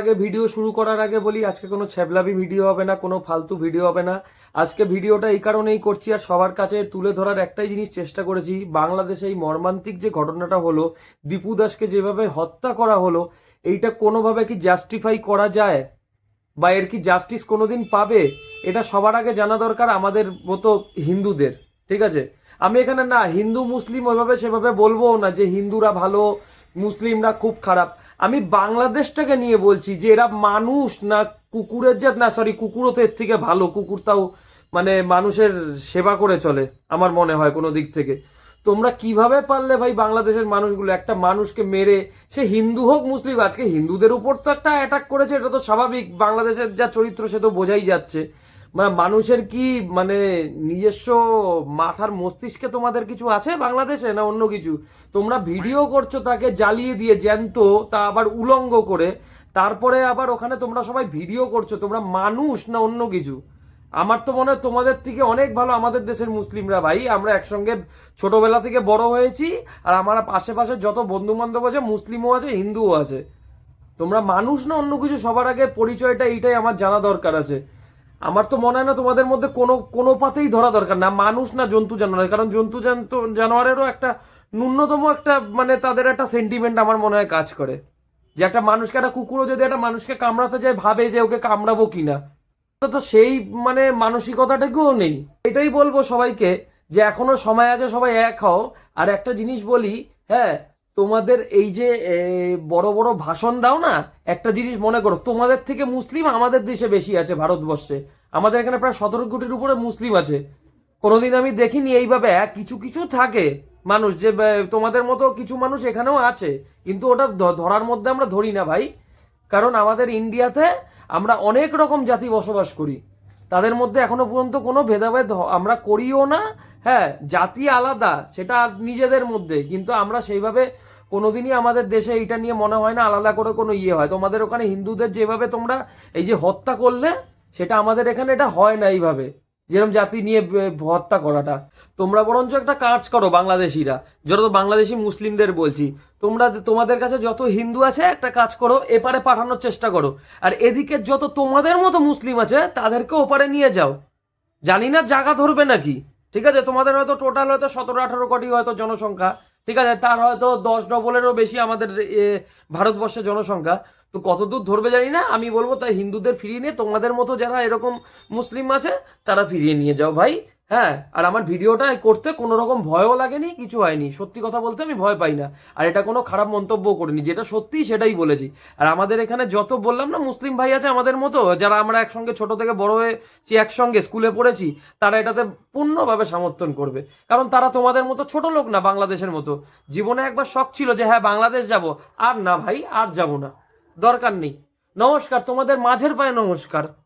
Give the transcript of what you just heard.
আগে ভিডিও শুরু করার আগে বলি, আজকে কোনো ছ্যাবলাবি ভিডিও হবে না, কোনো ফালতু ভিডিও হবে না। আজকে ভিডিওটা এই কারণেই করছি আর সবার কাছে তুলে ধরার একটাই জিনিস চেষ্টা করেছি, বাংলাদেশে এই মর্মান্তিক যে ঘটনাটা হলো, দীপু দাসকে যেভাবে হত্যা করা হলো, এইটা কোনোভাবে কি জাস্টিফাই করা যায়? বা এর কি জাস্টিস কোনোদিন পাবে? এটা সবার আগে জানা দরকার আমাদের মতো হিন্দুদের, ঠিক আছে? আমি এখানে না, হিন্দু, মুসলিম ওইভাবে সেভাবে বলব না যে হিন্দুরা ভালো, মুসলিমরা খুব খারাপ। আমি বাংলাদেশটাকে নিয়ে বলছি যে এরা মানুষ না কুকুরের জাত, না সরি কুকুরও তো এর থেকে ভালো। কুকুর তাও মানে মানুষের সেবা করে চলে, আমার মনে হয় কোনো দিক থেকে। তোমরা কীভাবে পারলে ভাই বাংলাদেশের মানুষগুলো? একটা মানুষকে মেরে, সে হিন্দু হোক, মুসলিম, আজকে হিন্দুদের উপর তো একটা অ্যাটাক করেছে, এটা তো স্বাভাবিক। বাংলাদেশের যা চরিত্র সে তো বোঝাই যাচ্ছে। মানে মানুষের কি মানে নিজস্ব মাথার মস্তিষ্কে তোমাদের কিছু আছে বাংলাদেশে না অন্য কিছু? তোমরা ভিডিও করছ তাকে জ্বালিয়ে দিয়ে জ্যান্ত, তা আবার উলঙ্গ করে, তারপরে আবার ওখানে তোমরা সবাই ভিডিও করছ, তোমরা মানুষ না অন্য কিছু? আমার তো মনে হয় তোমাদের থেকে অনেক ভালো আমাদের দেশের মুসলিমরা ভাই। আমরা একসঙ্গে ছোটবেলা থেকে বড় হয়েছি, আর আমার আশেপাশে যত বন্ধু বান্ধব আছে, মুসলিমও আছে, হিন্দুও আছে। তোমরা মানুষ না অন্য কিছু? সবার আগে পরিচয়টা এইটাই আমার জানা দরকার আছে। আমার তো মনে হয় না তোমাদের মধ্যে কোনো কোনো পাতেই ধরা দরকার না। মানুষ না জন্তু জানোয়ার। কারণ জন্তু জানোয়ারেরও একটা ন্যূনতম একটা মানে তাদের একটা সেন্টিমেন্ট আমার মনে হয় কাজ করে। যে একটা মানুষকে, একটা কুকুরও যদি একটা মানুষকে কামড়াতে যায়, ভাবে যে ওকে কামড়াবো কিনা। তো তো সেই মানে মানসিকতাটাকেও নেই। এটাই বলব সবাইকে যে এখনও সময় আছে, সবাই এক হও। আর একটা জিনিস বলি হ্যাঁ তোমাদের এই যে বড় বড় ভাষণ দাও না একটা জিনিস মনে করো তোমাদের থেকে মুসলিম আমাদের দেশে বেশি আছে ভারতবর্ষে। আমাদের এখানে প্রায় সতেরো কোটির উপরে মুসলিম আছে। কোনোদিন আমি দেখিনি এইভাবে হ্যাঁ, কিছু কিছু থাকে মানুষ যে তোমাদের মতো কিছু মানুষ এখানেও আছে। কিন্তু ওটা ধরার মধ্যে আমরা ধরি না ভাই। কারণ আমাদের ইন্ডিয়াতে আমরা অনেক রকম জাতি বসবাস করি। তাদের মধ্যে এখনও পর্যন্ত কোনো ভেদাভেদ আমরা করিও না হ্যাঁ জাতি আলাদা, সেটা নিজেদের মধ্যে। কিন্তু আমরা সেইভাবে কোনোদিনই আমাদের দেশে এইটা নিয়ে মনে হয় না, আলাদা করে কোনো ইয়ে হয়। তোমাদের ওখানে হিন্দুদের যেভাবে তোমরা এই যে হত্যা করলে, সেটা আমাদের এখানে এটা হয় না এইভাবে। যেরকম জাতি নিয়ে হত্যা করাটা। তোমরা বরঞ্চ একটা কাজ করো বাংলাদেশিরা। যত বাংলাদেশি মুসলিমদের বলছি, তোমরা তোমাদের কাছে যত হিন্দু আছে একটা কাজ করো, এপারে পাঠানোর চেষ্টা করো। আর এদিকে যত তোমাদের মতো মুসলিম আছে, তাদেরকে ওপারে নিয়ে যাও। জানি না জায়গা ধরবে নাকি। ঠিক আছে, তোমাদের হয়তো টোটাল হয়তো সতেরো, আঠারো কোটি হয়তো জনসংখ্যা। ঠিক আছে, তার হয়তো দশ ডবলেরও বেশি আমাদের ভারতবর্ষের জনসংখ্যা। তো কত দূর ধরবে জানি না, আমি বলব তাই হিন্দুদের ফিরিয়ে নিয়ে, তোমাদের মতো যারা এরকম মুসলিম আছে, তারা ফিরিয়ে নিয়ে যাও ভাই হ্যাঁ? আর আমার ভিডিওটা করতে কোনো রকম ভয়ও লাগেনি, কিছু হয়নি। সত্যি কথা বলতে আমি ভয় পাই না। আর এটা কোনো খারাপ মন্তব্য করিনি, যেটা সত্যি সেটাই বলেছি। আর আমাদের এখানে যত বললাম না, মুসলিম ভাই আছে আমাদের মতো, যারা আমরা একসঙ্গে ছোট থেকে বড় হয়েছি, একসঙ্গে স্কুলে পড়েছি, তারা এটাতে পূর্ণভাবে সমর্থন করবে। কারণ তারা তোমাদের মতো ছোট লোক না, বাংলাদেশের মতো। জীবনে একবার শখ ছিল যে হ্যাঁ বাংলাদেশ যাব। আর না ভাই, আর যাব না। দরকার নেই। নমস্কার তোমাদের মাঝের পায়ে নমস্কার।